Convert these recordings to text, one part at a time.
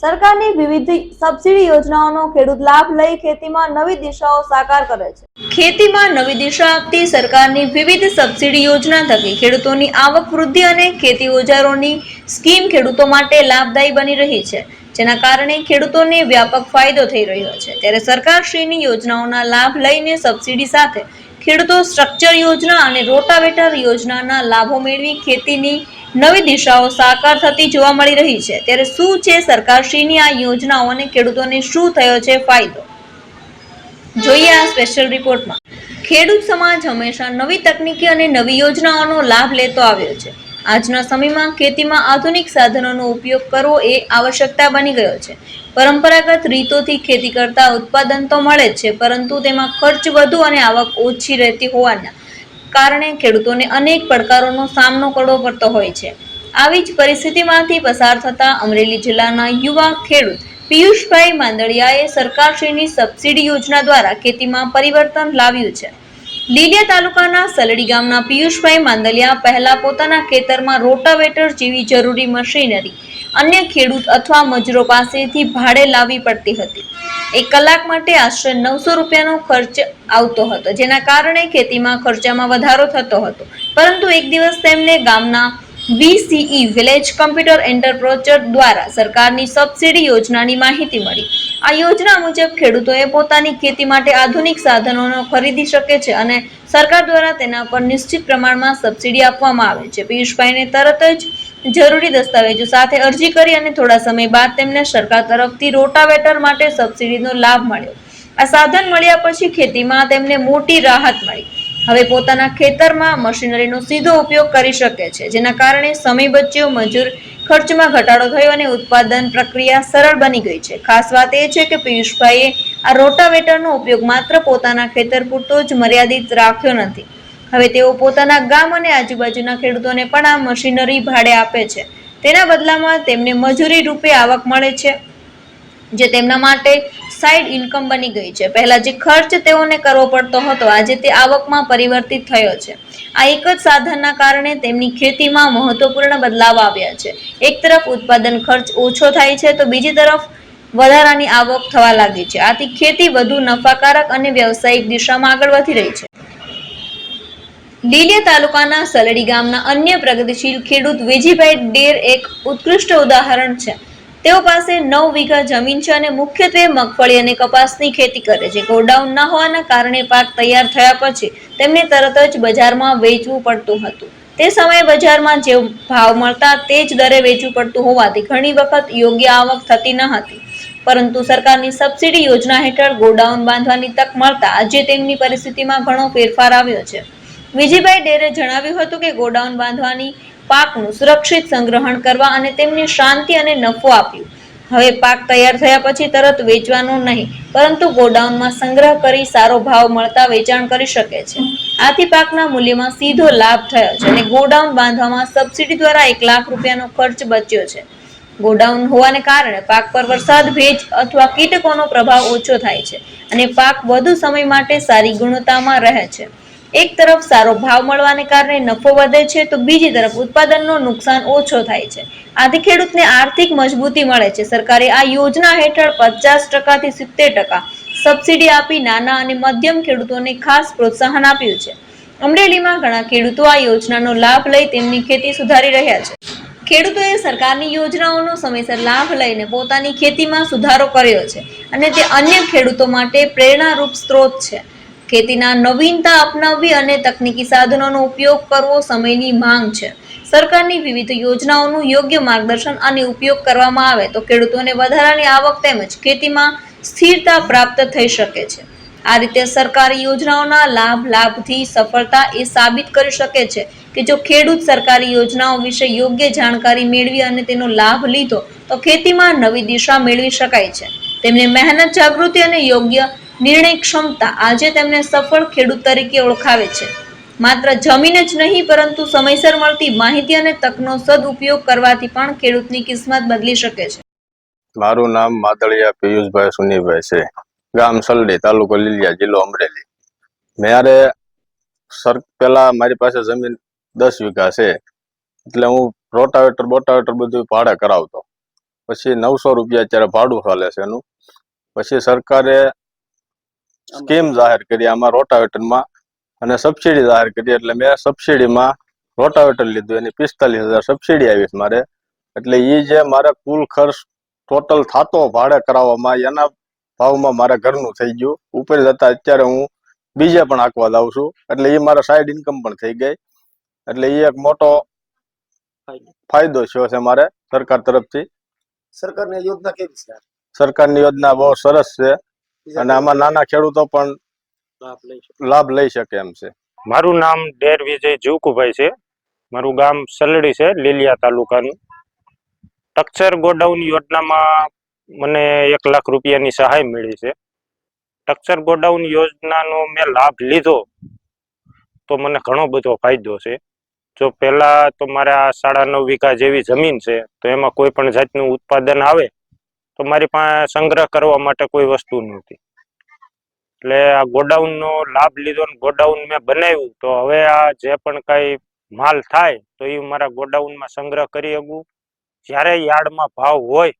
સરકારની વિવિધ સબસિડી યોજનાઓનો ખેડૂત લાભ લઈ ખેતીમાં નવી દિશાઓ સાકાર કરે છે. ખેતીમાં નવી દિશા આપતી સરકારની વિવિધ સબસિડી યોજના થકી ખેડૂતોની આવક વૃદ્ધિ અને ખેતી ઓજારોની સ્કીમ ખેડૂતો માટે લાભદાયી બની રહી છે, જેના કારણે ખેડૂતોને વ્યાપક ફાયદો થઈ રહ્યો છે. ત્યારે સરકારશ્રીની યોજનાઓના લાભ લઈને સબસિડી સાથે ખેડૂતો સ્ટ્રક્ચર યોજના અને રોટાવેટર યોજનાના લાભો મેળવી ખેતીની નવી દિશાઓ સાકાર થતી જોવા મળી રહી છે. ત્યારે શું છે સરકારશ્રીની આ યોજનાઓ અને ખેડૂતોને શું થયો છે ફાયદો? જોઈએ આ સ્પેશિયલ રિપોર્ટમાં ખેડૂત સમાજ હંમેશા નવી તકનીકી અને નવી યોજનાઓનો લાભ લેતો આવ્યો છે. આજના સમયમાં ખેતીમાં આધુનિક સાધનોનો ઉપયોગ કરવો એ આવશ્યકતા બની ગયો છે. પરંપરાગત રીતોથી ખેતી કરતા ઉત્પાદન તો મળે જ છે, પરંતુ તેમાં ખર્ચ વધુ અને આવક ઓછી રહેતી હોવાના કારણે ખેડૂતોને અનેક પડકારોનો સામનો કરવો પડતો હોય છે. આવી જ પરિસ્થિતિમાંથી પસાર થતા અમરેલી જિલ્લાના યુવા ખેડૂત પિયુષભાઈ માંદળિયાએ સરકારશ્રીની સબસિડી યોજના દ્વારા ખેતીમાં પરિવર્તન લાવ્યું છે. લીલિયા તાલુકાના સલડી ગામના પિયુષભાઈ માંદલિયા પહેલા પોતાના ખેતરમાં રોટાવેટર જેવી જરૂરી મશીનરી, અન્ય ખેડૂત અથવા મજૂરો પાસેથી ભાડે લાવવી પડતી હતી. એક કલાક માટે આશરે નવસો રૂપિયાનો ખર્ચ આવતો હતો, જેના કારણે ખેતીમાં ખર્ચામાં વધારો થતો હતો. પરંતુ એક દિવસ તેમને ગામના વીસીઈ વિલેજ કમ્પ્યુટર એન્ટરપ્રોચર દ્વારા સરકારની સબસિડી યોજનાની માહિતી મળી. આ યોજના મુજબ ખેડૂતોએ પોતાની ખેતી માટે આધુનિક સાધનોનો ખરીદી શકે છે અને સરકાર દ્વારા તેના પર નિશ્ચિત પ્રમાણમાં સબસિડી આપવામાં આવે છે. પિયુષભાઈને તરત જ જરૂરી દસ્તાવેજો સાથે અરજી કરી અને થોડા સમય બાદ તેમને સરકાર તરફથી રોટાવેટર માટે સબસિડીનો લાભ મળ્યો. આ સાધન મળ્યા પછી ખેતીમાં તેમને મોટી રાહત મળી. હવે પોતાના ખેતરમાં મશીનરીનો સીધો ઉપયોગ કરી શકે છે, જેના કારણે સમય બચ્યો, મજૂર ખર્ચમાં ઘટાડો થયો અને ઉત્પાદન પ્રક્રિયા સરળ બની ગઈ છે. ખાસ વાત એ છે કે પિયુષભાઈએ આ રોટાવેટરનો ઉપયોગ માત્ર પોતાના ખેતર પૂરતો જ મર્યાદિત રાખ્યો નથી. હવે તેઓ પોતાના ગામ અને આજુબાજુના ખેડૂતોને પણ આ મશીનરી ભાડે આપે છે. તેના બદલામાં તેમને મજૂરી રૂપે આવક મળે છે, જે તેમના માટે સાઈડ ઇન્કમ બની ગઈ છે. પહેલા જે ખર્ચ તેઓને કરવો પડતો હતો, આજે તે આવકમાં પરિવર્તિત થયો છે. આ એક જ સાધનના કારણે તેમની ખેતીમાં મહત્વપૂર્ણ બદલાવ આવ્યા છે. એક તરફ ઉત્પાદન ખર્ચ ઓછો થાય છે તો બીજી તરફ વધારાની આવક થવા લાગી છે. આથી ખેતી વધુ નફાકારક અને વ્યવસાયિક દિશામાં આગળ વધી રહી છે. લીલીયા તાલુકાના સલડી ગામના અન્ય પ્રગતિશીલ ખેડૂત વેજીભાઈ ડેર એક ઉત્કૃષ્ટ ઉદાહરણ છે. તેઓ પાસે નવ વીઘા જમીન છે અને મુખ્યત્વે મગફળી અને કપાસની ખેતી કરે છે. ગોડાઉન ન હોવાના કારણે પાક તૈયાર થયા પછી તેમને તરત જ બજારમાં વેચવું પડતું હતું. તે સમયે બજારમાં જે ભાવ મળતા તે જ દરે વેચવું પડતું હોવાથી ઘણી વખત યોગ્ય આવક થતી ન હતી. પરંતુ સરકારની સબસિડી યોજના હેઠળ ગોડાઉન બાંધવાની તક મળતા આજે તેમની પરિસ્થિતિમાં ઘણો ફેરફાર આવ્યો છે. વિજયભાઈ ડેરે જણાવ્યું હતું કે ગોડાઉન બાંધવાની પાકનું સુરક્ષિત સંગ્રહણ કરવા અને તેમને શાંતિ અને નફો આપ્યું. હવે પાક તૈયાર થયા પછી તરત વેચવાનો નહીં, પરંતુ ગોડાઉનમાં સંગ્રહ કરી સારો ભાવ મળતા વેચાણ કરી શકે છે. આથી પાકના મૂલ્યમાં સીધો લાભ થયો છે અને ગોડાઉન બાંધવામાં સબસિડી દ્વારા એક લાખ રૂપિયાનો ખર્ચ બચ્યો છે. ગોડાઉન હોવાને કારણે પાક પર વરસાદ, ભેજ અથવા કીટકોનો પ્રભાવ ઓછો થાય છે અને પાક વધુ સમય માટે સારી ગુણવત્તામાં રહે છે. એક તરફ સારો ભાવ મળવાને કારણે નફો વધે છે, તો બીજી તરફ ઉત્પાદનનો નુકસાન ઓછો થાય છે. આથી ખેડૂતને આર્થિક મજબૂતી મળે છે. સરકારે આ યોજના હેઠળ પચાસ ટકાથી સિત્તેર ટકા સબસિડી આપી નાના અને મધ્યમ ખેડૂતોને ખાસ પ્રોત્સાહન આપ્યું છે. અમરેલીમાં ઘણા ખેડૂતો આ યોજનાનો લાભ લઈ તેમની ખેતી સુધારી રહ્યા છે. ખેડૂતોએ સરકારની યોજનાઓનો સમયસર લાભ લઈને પોતાની ખેતીમાં સુધારો કર્યો છે અને તે અન્ય ખેડૂતો માટે પ્રેરણારૂપ સ્ત્રોત છે. ખેતીના નવીનતા અપનાવવી અને તકનીકી સાધનોનો ઉપયોગ કરવો સમયની માંગ છે. સરકારની વિવિધ યોજનાઓનું યોગ્ય માર્ગદર્શન અને ઉપયોગ કરવામાં આવે તો ખેડૂતોને વધારાની આવક તેમજ ખેતીમાં સ્થિરતા પ્રાપ્ત થઈ શકે છે. આ રીતે સરકારી યોજનાઓના લાભ, લાભથી સફળતા એ સાબિત કરી શકે છે કે જો ખેડૂત સરકારી યોજનાઓ વિશે યોગ્ય જાણકારી મેળવી અને તેનો લાભ લીધો તો ખેતીમાં નવી દિશા મેળવી શકાય છે. તેમને મહેનત, જાગૃતિ અને યોગ્ય નિર્ણય ક્ષમતા આજે તેમને સફળ ખેડૂત તરીકે ઓળખાવે છે. માત્ર જમીન જ નહીં, પરંતુ સમયસર મળતી માહિતી અને તકનો સદુપયોગ કરવાથી પણ ખેડૂતની કિસ્મત બદલી શકે છે. મારું નામ માદળિયા પિયુષભાઈ સુનીભાઈ છે. ગામ સલડી, તાલુકો લીલિયા, જિલ્લો અમરેલી. મારે સર, પેલા મારી પાસે જમીન દસ વીઘા છે. એટલે હું રોટાવેટર, બોટાવેટર બધું ભાડે કરાવતો. પછી નવસો રૂપિયા અત્યારે ભાડું ચાલે છે એનું. પછી સરકારે સ્કીમ જાહેર કરી આમાં રોટાવેટરમાં અને સબસિડી જાહેર કરી એટલે મેં સબસિડીમાં રોટાવેટર લીધું એની પિસ્તાલીસ હજાર સબસિડી આવી છે મારે. એટલે એ જે મારે કુલ ખર્ચ ટોટલ થતો ભાડે કરાવવામાં એના ભાવમાં મારે ઘરનું થઈ ગયું. ઉપર જતા અત્યારે હું બીજે પણ આંકવા જાઉં છું. એટલે એ મારા સાઈડ ઇન્કમ પણ થઈ ગઈ. એટલે એ એક મોટો ફાયદો થયો છે મારે સરકાર તરફથી. સરકારની યોજના કેવી છે? સરકારની યોજના બહુ સરસ છે. અને આમાં નાના ખેડૂતો પણ લાભ લઈ શકે. લાભ લઈ શકે એમ છે. મારું નામ ડેર વિજય જીવકુભાઈ છે. મારું ગામ સલડી છે લીલિયા તાલુકાનું. ટક્ચર ગોડાઉન યોજનામાં મને એક લાખ રૂપિયાની સહાય મળી છે. ટક્ચર ગોડાઉન યોજનાનો મેં લાભ લીધો તો મને ઘણો બધો ફાયદો છે. જો પહેલાં તો મારે આ સાડા નવ વીઘા જેવી જમીન છે તો એમાં કોઈ પણ જાતનું ઉત્પાદન આવે તો મારી પાસે સંગ્રહ કરવા માટે કોઈ વસ્તુ નહોતી. એટલે આ ગોડાઉનનો લાભ લીધો ને ગોડાઉન મેં બનાવ્યું તો હવે આ જે પણ કાંઈ માલ થાય તો એ મારા ગોડાઉનમાં સંગ્રહ કરી શકું. જ્યારે યાર્ડમાં ભાવ હોય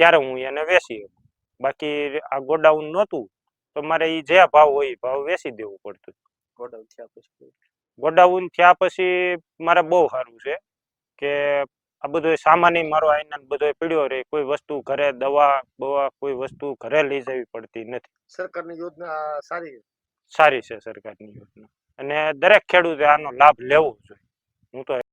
ત્યારે હું એને વેચી શકું. બાકી આ ગોડાઉન નહોતું તો મારે એ જે ભાવ હોય એ ભાવ વેચી દેવું પડતું. ગોડાઉન થયા પછી? ગોડાઉન થયા પછી મારે બહુ સારું છે કે આ બધો સામાન્ય મારો આઈને બધો પીડ્યો રહે કોઈ વસ્તુ ઘરે દવા બવા કોઈ વસ્તુ ઘરે લઈ જવી પડતી નથી. સરકારની યોજના સારી સારી છે સરકારની યોજના. અને દરેક ખેડૂતે આનો લાભ લેવો જોઈએ. હું તો